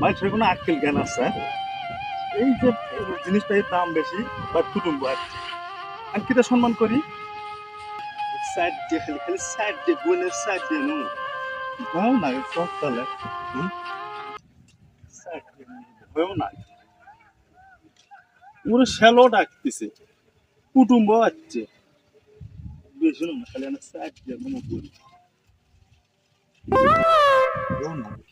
মানুষের কোনো আক্কেল জ্ঞান আছে? এই যে দাম বেশি, বা কুটুম্ব আছে আমি সম্মান করি? দিয়ে, খালি খালি দিয়ে, বোনের দিয়ে নো। না সব তাহলে। হয়েও না ওরা শ্যালো ডাকতেছে। কুটুম্ব আছে বেশি না, খালি দিয়ে নো বলি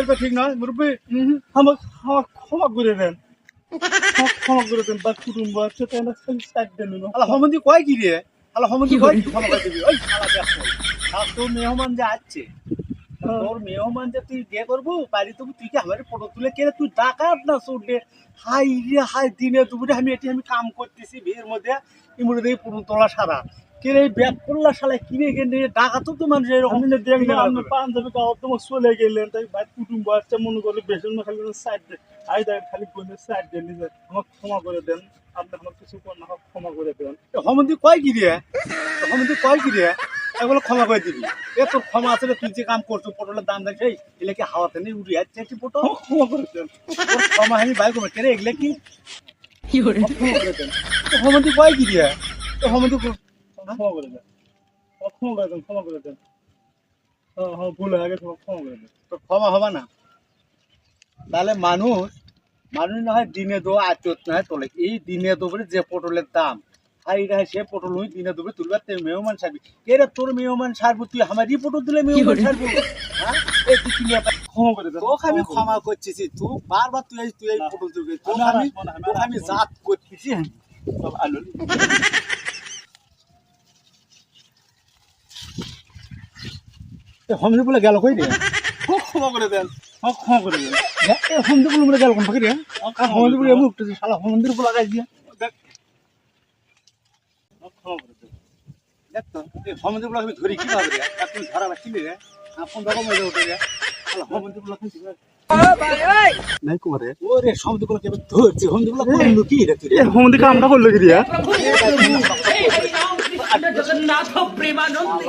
এটা ঠিক নয় মুরব্বী। আমার ক্ষমা করে দেন। ক্ষমা করে দেন বা কুটুম্ব আছে তাই না? সাইড দেন আলা হমন্দি কয় কি রে? আলা হমন্দি কয় ক্ষমা করে দিবি। ওই আলা দেখো। আর তোর মেহমান যে আসছে তোর মেহমান যে তুই বিয়ে করব বাড়ি তুমি তুই কি আমার ফটো তুলে কে তুই ডাকাত না চোটে হাই রে হাই দিনে দুপুরে আমি এটি আমি কাম করতেছি বিয়ের মধ্যে ইমুড়ে দিয়ে পুরো তোলা সারা। কে রে ব্যাগ করলা শালা কিনে কিনে ডাকাতও তো মানুষ এরকম আপনি রাখবে। পাঞ্জাবি গাওয়ার তোমার চলে গেলেন তাই ভাই কুটুম্ব আসছে মনে করলে বেশন খালি সাইড দেন আই দেন খালি বোনের সাইড দেন নিজে আমাকে ক্ষমা করে দেন আপনি আমার কিছু করেন না ক্ষমা করে দেন। হমন্দি কয় কি রে? হমন্দি কয় রে? এগুলো ক্ষমা করে দিবি। এ তোর ক্ষমা আছে রে, তুই যে কাম করছ পটলের দাম দেখ সেই এগুলো কি হাওয়াতে নেই উড়ে যাচ্ছে একটি পটল? ক্ষমা করে দেন। তোর ক্ষমা আমি বাইক করব। কেরে এগুলো কি? ক্ষমা করে দেন। তো হমন্দি কয় কি রে তো হমন্দি কো- ক্ষমা করে দেন। ক্ষমা করে দেন ক্ষমা করে দেন। হ্যাঁ ভুল হয়ে গেছে ক্ষমা করে দেন। তো ক্ষমা হবে না। তাহলে মানুষ মানুষ না হয় দিনে দো আচত না হয় তোলে। এই দিনে দোবরে যে পটলের দাম হাই রে সে পটল ওই দিনে দোবে তুলবার তুই মেহমান সারবি। কে রে তোর মেহমান সারবো তুই আমারই পটল দিলে মেহমান সারবো। হ্যাঁ? এই তুই কিনে ক্ষমা করে তোকে আমি ক্ষমা তুই বারবার তুই তুই এই পটল আমি তোকে আমি আমি তোকে আমি জাত করতেছি। আলু গেল কই রে? ক্ষমা করে দেন। ক্ষমা করে দেন। হমদি বলে গেল কোন ফাঁকি রে? ক্ষমা হমদি করে বলে দেন। শালা হমদির বলে লাগাই দিয়ে। আমাকে ক্ষমা করে দেবো দেখ তো এই সমুদ্রগুলো আমি ধরি কি ভাবে আপনি ধরা বা চিনি রে আপন বাবা মেলে ওঠে রে সমুদ্রগুলো নাই কুমারে ওরে সমুদ্রগুলো কেবল ধরছি সমুদ্রগুলো করল কি রে তুই সমুদ্র কামটা করল কি রে জগন্নাথ প্রেমানন্দ